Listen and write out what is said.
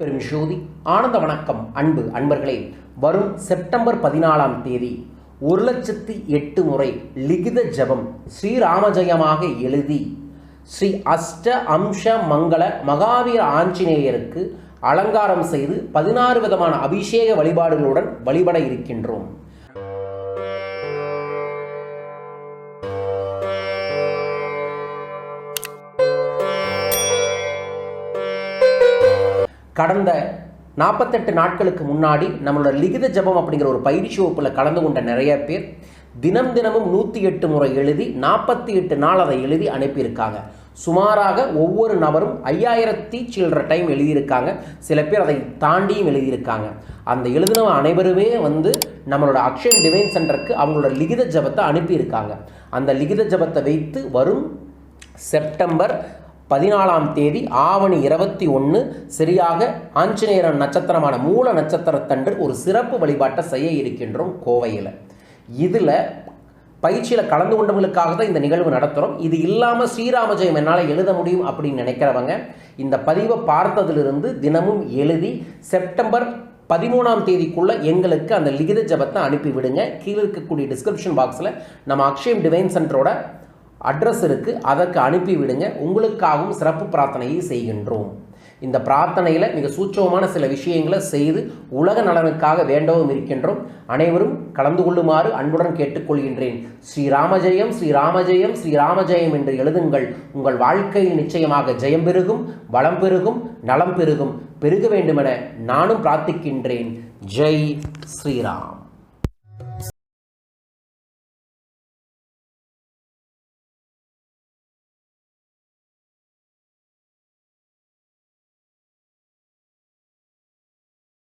பெரும் ஜோதி ஆனந்த வணக்கம் அன்பு அன்பர்களே. வரும் செப்டம்பர் பதினாலாம் தேதி ஒரு லட்சத்தி எட்டு முறை லிகித ஜபம் ஸ்ரீராமஜயமாக எழுதி ஸ்ரீ அஷ்ட அம்ச மங்கள மகாவீர ஆஞ்சநேயருக்கு அலங்காரம் செய்து பதினாறு விதமான அபிஷேக வழிபாடுகளுடன் வழிபட இருக்கின்றோம். கடந்த நாற்பத்தெட்டு நாட்களுக்கு முன்னாடி நம்மளோட லிகித ஜபம் அப்படிங்கிற ஒரு பயிற்சி வகுப்பில் கலந்து கொண்ட நிறைய பேர் தினம் தினமும் நூற்றி எட்டு முறை எழுதி நாற்பத்தி எட்டு நாள் அதை எழுதி அனுப்பியிருக்காங்க. சுமாராக ஒவ்வொரு நபரும் ஐயாயிரத்தி சில்லற டைம் எழுதியிருக்காங்க. சில பேர் அதை தாண்டியும் எழுதியிருக்காங்க. அந்த எழுதினவங்க அனைவருமே வந்து நம்மளோட அக்ஷன் டிவைன் சென்டருக்கு அவங்களோட லிகித ஜபத்தை அனுப்பியிருக்காங்க. அந்த லிகித ஜபத்தை வைத்து வரும் செப்டம்பர் பதினாலாம் தேதி ஆவணி இருபத்தி ஒன்று சரியாக ஆஞ்சநேயரன் நட்சத்திரமான மூல நட்சத்திரத்தன்று ஒரு சிறப்பு வழிபாட்டை செய்ய இருக்கின்றோம் கோவையில். இதில் பயிற்சியில் கலந்து கொண்டவங்களுக்காக தான் இந்த நிகழ்வு நடத்துகிறோம் இது இல்லாமல் ஸ்ரீராமஜெயம் என்னால் எழுத முடியும் அப்படின்னு நினைக்கிறவங்க இந்த பதிவை பார்த்ததிலிருந்து தினமும் எழுதி செப்டம்பர் பதிமூணாம் தேதிக்குள்ளே எங்களுக்கு அந்த லிகித ஜபத்தை அனுப்பிவிடுங்க. கீழே இருக்கக்கூடிய டிஸ்கிரிப்ஷன் பாக்ஸில் நம்ம அக்ஷயம் டிவைன் சென்டரோட அட்ரஸ் இருக்குது அதற்கு அனுப்பிவிடுங்க உங்களுக்காகவும் சிறப்பு பிரார்த்தனையை செய்கின்றோம். இந்த பிரார்த்தனையில் மிக சூட்சமமான சில விஷயங்களை செய்து உலக நலனுக்காக வேண்டவும் இருக்கின்றோம். அனைவரும் கலந்து கொள்ளுமாறு அன்புடன் கேட்டுக்கொள்கின்றேன். ஸ்ரீராமஜெயம் ஸ்ரீராமஜெயம் ஸ்ரீராமஜெயம் என்று எழுதுங்கள். உங்கள் வாழ்க்கையில் நிச்சயமாக ஜெயம் பெருகும் வளம் பெருகும் நலம் பெருகும். பெருக வேண்டுமென நானும் பிரார்த்திக்கின்றேன். ஜெய் ஸ்ரீராம்.